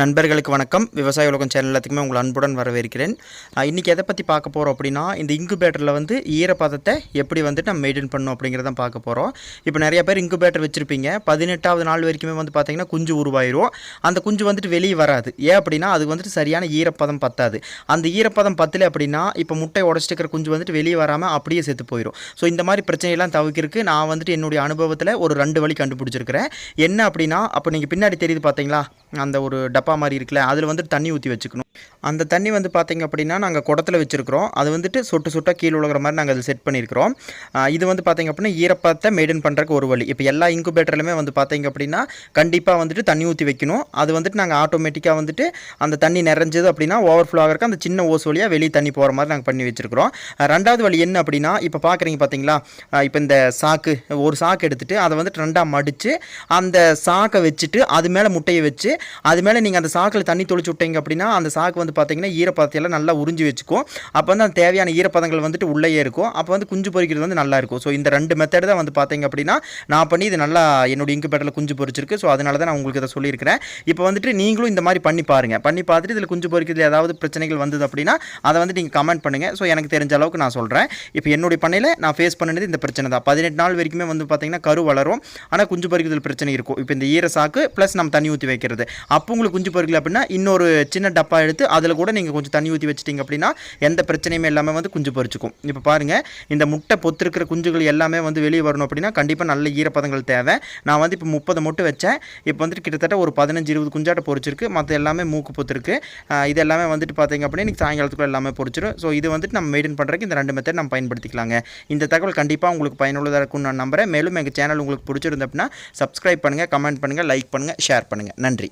நண்பர்களுக்கு வணக்கம். விவசாய உலகம் சேனல் எல்லாத்துக்குமே உங்களை அன்புடன் வரவேற்கிறேன். இன்றைக்கி எதை பற்றி பார்க்க போகிறோம் அப்படின்னா இந்த இங்குபேட்டரில் வந்து ஈரப்பதத்தை எப்படி வந்துட்டு நம்ம மெயின்டைன் பண்ணணும் அப்படிங்கிறத பார்க்க போகிறோம் இப்போ நிறைய பேர் இங்குபேட்டர் வச்சுருப்பீங்க. பதினெட்டாவது நாள் வரைக்குமே வந்து பார்த்திங்கன்னா குஞ்சு உருவாயிரும். அந்த குஞ்சு வந்துட்டு வெளியே வராது. ஏன் அப்படின்னா அது வந்துட்டு சரியான ஈரப்பதம் பத்தாது. அந்த ஈரப்பதம் பத்தலை அப்படின்னா இப்போ முட்டை உடச்சிட்டு இருக்கிற குஞ்சு வந்துட்டு வெளியே வராமல் அப்படியே செத்து போயிடும் ஸோ இந்த மாதிரி பிரச்சனையெல்லாம் தவிர்க்கிறதுக்கு நான் வந்துட்டு என்னுடைய அனுபவத்தில் ஒரு ரெண்டு வழி கண்டுபிடிச்சிருக்கிறேன். என்ன அப்படின்னா அப்போ நீங்கள் பின்னாடி தெரியுது பார்த்தீங்களா அந்த ஒரு டப்பா மாதிரி இருக்குல்ல அதில் வந்துட்டு தண்ணி ஊற்றி வச்சுக்கணும். அந்த தண்ணி வந்து பார்த்தீங்க அப்படின்னா நாங்கள் குடத்தில் வச்சுருக்கிறோம். அது வந்துட்டு சொட்டு சொட்டாக கீழே விழுகிற மாதிரி நாங்கள் அதை செட் பண்ணியிருக்கிறோம் இது வந்து பார்த்தீங்க அப்படின்னா ஈரப்பத்தை மெயின்டைன் பண்ணுறக்கு ஒரு வழி. இப்போ எல்லா இன்குபேட்டர்லையுமே வந்து பார்த்திங்க அப்படின்னா கண்டிப்பாக வந்துட்டு தண்ணி ஊற்றி வைக்கணும். அது வந்துட்டு நாங்கள் ஆட்டோமேட்டிக்காக வந்துட்டு அந்த தண்ணி நிறைஞ்சது அப்படின்னா ஓவர்ஃப்ளோ ஆகிறக்கு அந்த சின்ன ஓஸ் வழியாக வெளியே தண்ணி போகிற மாதிரி நாங்கள் பண்ணி வச்சுருக்கிறோம். ரெண்டாவது வழி என்ன அப்படின்னா இப்போ பார்க்குறீங்க பார்த்தீங்களா இப்போ இந்த சாக்கு ஒரு சாக்கு எடுத்துகிட்டு அதை வந்துட்டு ரெண்டாக மடித்து அந்த சாக்கை வச்சுட்டு அது மேலே முட்டையை வச்சு அது மேலே நீங்கள் அந்த சாக்கில் தண்ணி தொளிச்சு விட்டீங்க அப்படின்னா அந்த சாக்கு வந்து பார்த்தீங்கன்னா ஈரப்பதத்தையெல்லாம் நல்லா உறிஞ்சி வச்சுக்கும். அப்போ வந்து அந்த தேவையான ஈரப்பதங்கள் வந்துட்டு உள்ளேயே இருக்கும். அப்போ வந்து குஞ்சு பொரிக்கிறது வந்து நல்லா இருக்கும். ஸோ இந்த ரெண்டு மெத்தடு தான் வந்து பார்த்தீங்க அப்படின்னா நான் பண்ணி இது நல்லா என்னோட இன்குபேட்டரில் குஞ்சு பொரிச்சிருக்கு ஸோ அதனால தான் நான் உங்களுக்கு இதை சொல்லியிருக்கிறேன். இப்போ வந்துட்டு நீங்களும் இந்த மாதிரி பண்ணி பாருங்கள் பண்ணி பார்த்துட்டு இதில் குஞ்சு பொறிக்கிறது ஏதாவது பிரச்சனைகள் வந்தது அப்படின்னா அதை வந்து நீங்கள் கமெண்ட் பண்ணுங்கள் ஸோ எனக்கு தெரிஞ்ச அளவுக்கு நான் சொல்கிறேன் இப்போ என்னுடைய பண்ணையில் நான் ஃபேஸ் பண்ணினது இந்த பிரச்சனை தான். பதினெட்டு நாள் வரைக்குமே வந்து பார்த்தீங்கன்னா கரு வளரும். ஆனால் குஞ்சு பொறிக்கிறதுல பிரச்சனை இருக்கும். இப்போ இந்த ஈர சாக்கு ப்ளஸ் நம்ம தண்ணி ஊற்றி வைக்கிறது. அப்போ உங்களுக்கு குஞ்சு பொறிக்கல அப்படின்னா இன்னொரு சின்ன டப்பா எடுத்து அதில் கூட நீங்கள் கொஞ்சம் தண்ணி ஊற்றி வச்சிட்டிங்க அப்படின்னா எந்த பிரச்சனையுமே இல்லாமல் வந்து குஞ்சு பொரிச்சுக்கும் இப்போ பாருங்கள் இந்த முட்டை பொத்திருக்கிற குஞ்சுகள் எல்லாமே வந்து வெளியே வரணும் அப்படின்னா கண்டிப்பாக நல்ல ஈரப்பதங்கள் தேவை. நான் வந்து இப்போ முப்பது முட்டை வச்சேன். இப்போ வந்துட்டு கிட்டத்தட்ட ஒரு பதினஞ்சு இருபது குஞ்சாட்டை பொரிச்சிருக்கு மற்ற எல்லாமே மூக்கு பொத்திருக்கு. இது எல்லாமே வந்துட்டு பார்த்தீங்க அப்படின்னா இன்றைக்கி சாயங்காலத்துக்குள்ள எல்லாமே பொரிச்சிடும் ஸோ இது வந்துட்டு நம்ம மெயின்டைன் பண்ணுறதுக்கு இந்த ரெண்டு மெத்தட் நம்ம பயன்படுத்திக்கலாங்க. இந்த தகவல் கண்டிப்பாக உங்களுக்கு பயனுள்ளதாக இருக்கும்னு நான் நம்புகிறேன் மேலும் எங்கள் சேனல் உங்களுக்கு பிடிச்சிருந்த அப்படின்னா சப்ஸ்கிரைப் பண்ணுங்கள் கமெண்ட் பண்ணுங்கள் லைக் பண்ணுங்கள் ஷேர் பண்ணுங்கள் நன்றி.